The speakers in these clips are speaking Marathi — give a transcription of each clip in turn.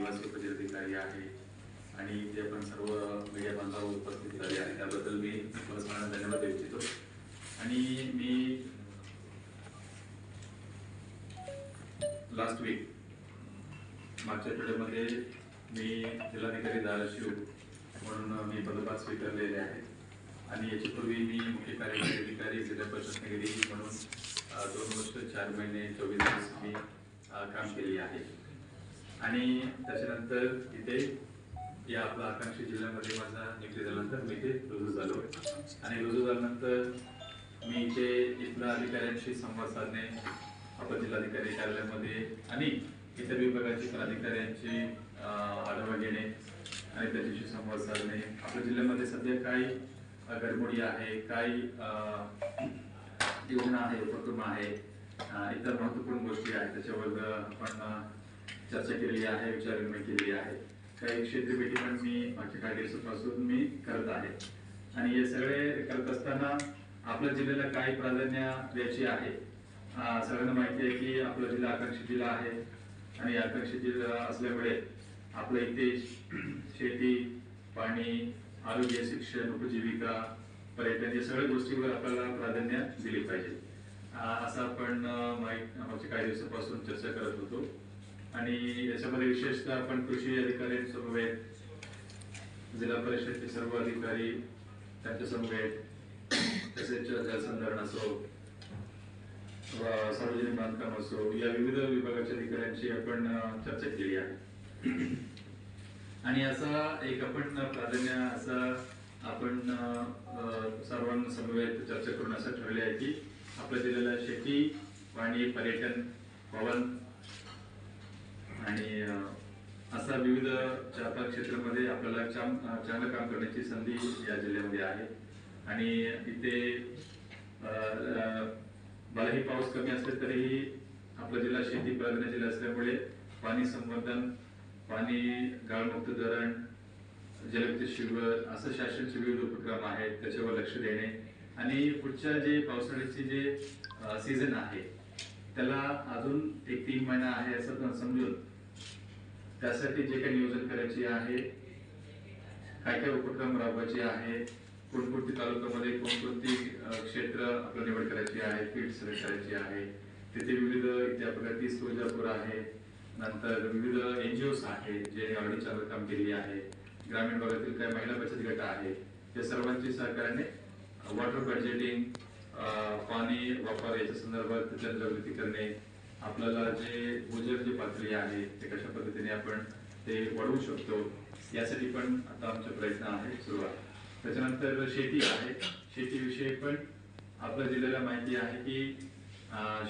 निवासी उपजिल्हाधिकारी आहे. आणि ते आपण सर्व मीडिया बांधव उपस्थित झाले आहे त्याबद्दल मी धन्यवाद देऊ इच्छितो. आणि मी लास्ट वीक मागच्या आठवड्यामध्ये मी जिल्हाधिकारी धाराशिव म्हणून मी पदभार स्वीकारलेले आहे. आणि याच्यापूर्वी मी मुख्य कार्यकारी अधिकारी जिल्हा प्रशासनगिरी म्हणून दोन वर्ष चार महिने चोवीस दिवस मी काम केले आहे. आणि त्याच्यानंतर इथे या आपल्या आकांक्षी जिल्ह्यामध्ये माझा नियुक्ती झाल्यानंतर मी इथे रुजू झालो. आणि रुजू झाल्यानंतर मी इथे इथल्या अधिकाऱ्यांशी संवाद साधणे अपर जिल्हाधिकारी कार्यालयामध्ये आणि इतर विभागाची अधिकाऱ्यांची आढावा घेणे आणि त्याच्याशी संवाद साधणे. आपल्या जिल्ह्यामध्ये सध्या काय घडमोडी आहे काय अं, योजना आहे उपक्रम आहे इतर महत्त्वपूर्ण गोष्टी आहेत. त्याच्यावर आपण चर्चा केलेली आहे विचारविनिमय केलेली आहे. काही क्षेत्रीय भेटी पण मी मागच्या काही दिवसापासून मी करत आहे. आणि हे सगळे करत असताना आपल्या जिल्ह्याला काही प्राधान्य द्यायची आहे. सगळ्यांना माहिती आहे की आपला जिल्हा आकांक्षी जिल्हा आहे. आणि आकांक्षित जिल्हा असल्यामुळे आपल्या इथे शेती पाणी आरोग्य शिक्षण उपजीविका पर्यटन या सगळ्या गोष्टीवर आपल्याला प्राधान्य दिले पाहिजे. असं आपण अं, माहीत मागच्या काही दिवसापासून चर्चा करत होतो. आणि याच्यामध्ये विशेषतः आपण कृषी अधिकाऱ्यांसमवेत जिल्हा परिषदचे सर्व अधिकारी त्यांच्या समवेत तसेच जलसंधारण असो सार्वजनिक बांधकाम असो या विविध विभागाच्या अधिकाऱ्यांची आपण चर्चा केली आहे. आणि असा एक आपण प्राधान्य असा आपण सर्वांना अ, सर्वांसमवेत चर्चा करून असं ठरले आहे की आपल्या जिल्ह्याला शेती पाणी पर्यटन पवन आणि असा विविध चार क्षेत्रामध्ये आपल्याला चांग- चांगलं काम करण्याची संधी या जिल्ह्यामध्ये आहे. आणि इथे अ, पाऊस कमी असले तरीही आपला जिल्हा शेती प्राधान्य जिल्हा असल्यामुळे पाणी संवर्धन पाणी गाळमुक्त धरण जलविद्युत शिबिर असं शासनचे विविध उपक्रम आहेत त्याच्यावर लक्ष देणे. आणि पुढच्या जे पावसाळ्याचे जे सीझन आहे त्याला अजून एक तीन महिना आहे असं समजून त्यासाठी जे काही नियोजन करायचे आहे काय काय उपक्रम राबवायचे आहे कोणकोणती तालुक्यामध्ये कोणकोणती क्षेत्र आपल्याला निवड करायची आहे फील्ड सिलेक्ट करायची आहे तिथे विविध इथे आपल्याला तीस तुळजापूर आहे नंतर विविध एनजीओज आहे जे ऑलरेडी चालू काम केलेली आहे ग्रामीण भागातील काही महिला बचत गट आहे या सर्वांची सहकार्याने वॉटर बजेटिंग पाणी वापर याच्या संदर्भात जनजागृती करणे आपल्याला जे भूजल जी पातळी आहे ते कशा पद्धतीने आपण ते वाढवू शकतो यासाठी पण आता आमचे प्रयत्न आहे सुरुवात त्याच्यानंतर शेती आहे. शेतीविषयी पण आपल्या जिल्ह्याला माहिती आहे की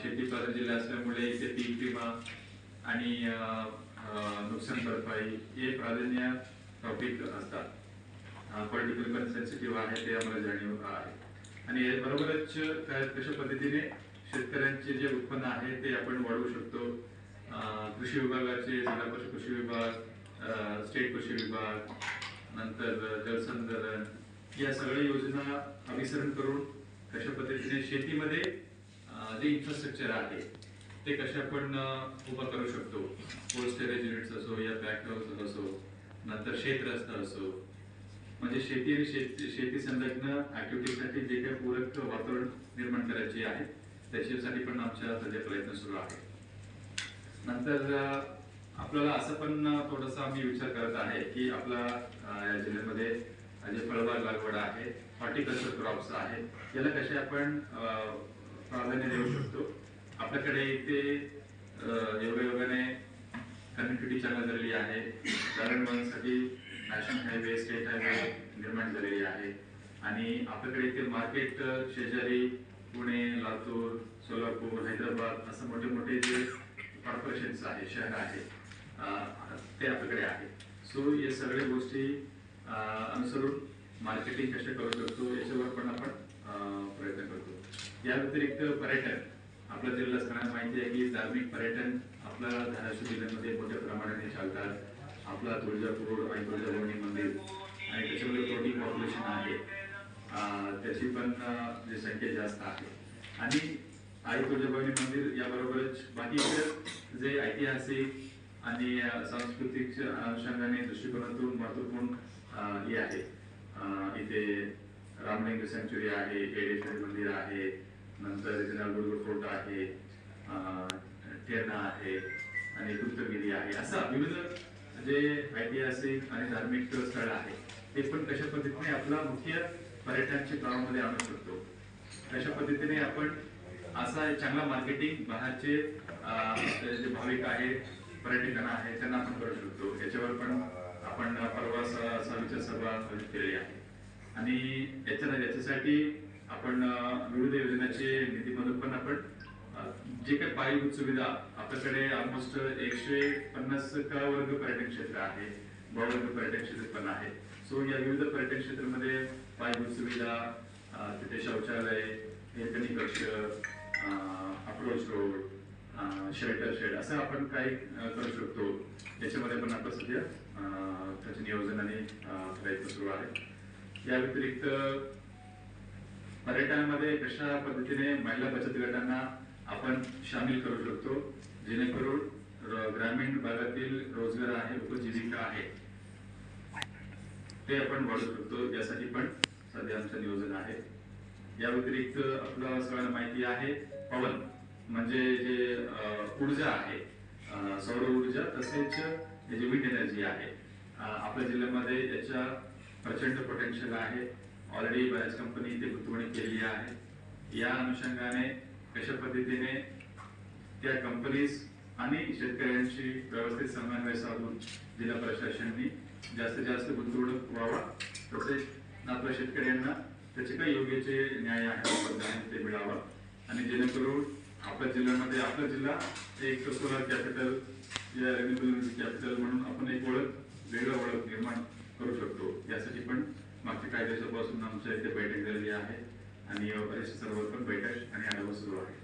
शेती प्रधान जिल्हा असल्यामुळे इथे पीक विमा आणि नुकसान भरपाई हे प्राधान्य टॉपिक असतात. पॉलिटिकल पण सेन्सिटिव्ह आहे ते आम्हाला जाणीव आहे. आणि या बरोबरच कशा पद्धतीने शेतकऱ्यांचे जे उत्पन्न आहे ते आपण वाढवू शकतो. कृषी विभागाचे जिल्हा परिषद कृषी विभाग स्टेट कृषी विभाग नंतर जलसंधारण या सगळ्या योजना अभिसरण करून कशा पद्धतीने शेतीमध्ये जे इन्फ्रास्ट्रक्चर आहे ते कशा आपण उभा उभं करू शकतो. कोल्ड स्टोरेज युनिट्स असो या बॅक हाऊस असो नंतर शेतरस्ता असो. म्हणजे शेती आणि शेती शेती संलग्न ऍक्टिव्हिटीसाठी जे काही पूरक वातावरण निर्माण करायचे आहे त्याच्यासाठी पण आमच्या सध्या प्रयत्न सुरू आहे. नंतर आपल्याला असं पण थोडासा आम्ही विचार करत आहे की आपला या जिल्ह्यामध्ये जे फळबाग लागवड आहे हॉर्टिकल्चर क्रॉप्स आहे याला कसे आपण प्राधान्य देऊ शकतो? आपल्याकडे इथे अं, योगायोगाने कनेक्टिव्हिटी चांगली झालेली आहे. दळणवळणसाठी नॅशनल हायवे स्टेट हायवे निर्माण झालेली आहे. आणि आपल्याकडे इथे मार्केट शेजारी पुणे लातूर सोलापूर हैदराबाद असं मोठे मोठे जे कॉर्पोरेशन्स आहे शहर आहे ते आपल्याकडे आहे. सो या सगळ्या गोष्टी अनुसरून मार्केटिंग कसे करू शकतो याच्यावर पण आपण प्रयत्न करतो. या व्यतिरिक्त पर्यटन. आपल्या जिल्ह्याला सगळ्यांना माहिती आहे की धार्मिक पर्यटन आपल्या धाराशिव जिल्ह्यामध्ये मोठ्या प्रमाणाने चालतात. आपला तुळजापूर आणि तुळजाभवानी मंदिर आणि त्याच्यामध्ये फ्लोटिंग पॉप्युलेशन आहे. त्याची पण संख्या जास्त आहे. आणि आई तुळजाभवानी मंदिर याबरोबरच बाकी इतर जे ऐतिहासिक आणि सांस्कृतिक अनुषंगाने दृष्टिकोनातून महत्त्वपूर्ण हे आहे. इथे रामलिंग सेंचुरी आहे केडेश्वरी मंदिर आहे नंतर इथे फोर्ट आहे अ, टेरणा आहे आणि गुप्तगिरी आहे. असा विविध जे ऐतिहासिक आणि धार्मिक स्थळ आहे ते पण कशा पद्धतीने आपला मुख्य पर्यटन क्षेत्रामध्ये आणू शकतो. अशा पद्धतीने आपण असा चांगला मार्केटिंग बाहेरचे जे भाविक आहेत पर्यटकांना आहे त्यांना आपण करू शकतो. याच्यावर पण आपण परवा असा सभा केलेली आहे. आणि याच्या याच्यासाठी आपण विविध योजनाचे निधीमधून पण आपण जे काही पायाभूत सुविधा आपल्याकडे ऑलमोस्ट एकशे पन्नास का वर्ग पर्यटन क्षेत्र आहे बहुवर्ग पर्यटन क्षेत्र पण आहे. सो या विविध पर्यटन क्षेत्रामध्ये पायाभूत सुविधा तिथे शौचालय निर्गणी कक्ष अप्रोच रोड शेल्टर शेड असं आपण काही करू शकतो. याच्यामध्ये पण आता सध्या त्याचे नियोजन आणि प्रयत्न सुरू आहे. या व्यतिरिक्त पर्यटनामध्ये कशा पद्धतीने महिला बचत गटांना आपण सामील करू शकतो जेणेकरून ग्रामीण भागातील रोजगार आहे उपजीविका आहे ते आपण वाढवू शकतो. यासाठी पण करण्याचं नियोजन आहे. या व्यतिरिक्त आपलं सगळ्यांना माहिती आहे पवन म्हणजे जे ऊर्जा आहे सौर ऊर्जा तसेच जे विंड एनर्जी आहे आपल्या जिल्ह्यामध्ये याच्या प्रचंड पोटेन्शियल आहे. ऑलरेडी बऱ्याच कंपनी इथे गुंतवणूक केलेली आहे. या अनुषंगाने कशा पद्धतीने त्या कंपनीज आणि शेतकऱ्यांशी व्यवस्थित समन्वय साधून जिल्हा प्रशासनाने जास्तीत जास्त गुंतवणूक व्हावा तसेच आपल्या शेतकऱ्यांना त्याचे काही योग्य न्याय आहे ते मिळावं. आणि जेणेकरून आपल्या जिल्ह्यामध्ये आपला जिल्हा एक सोलर कॅपिटल या रेन्युएबल कॅपिटल म्हणून आपण एक ओळख वेगळं ओळख निर्माण करू शकतो. यासाठी पण मागच्या काही दिवसापासून आमच्या इथे बैठक झालेली आहे आणि बरेचशे सर्व पण बैठक आणि आढावा सुरू आहे.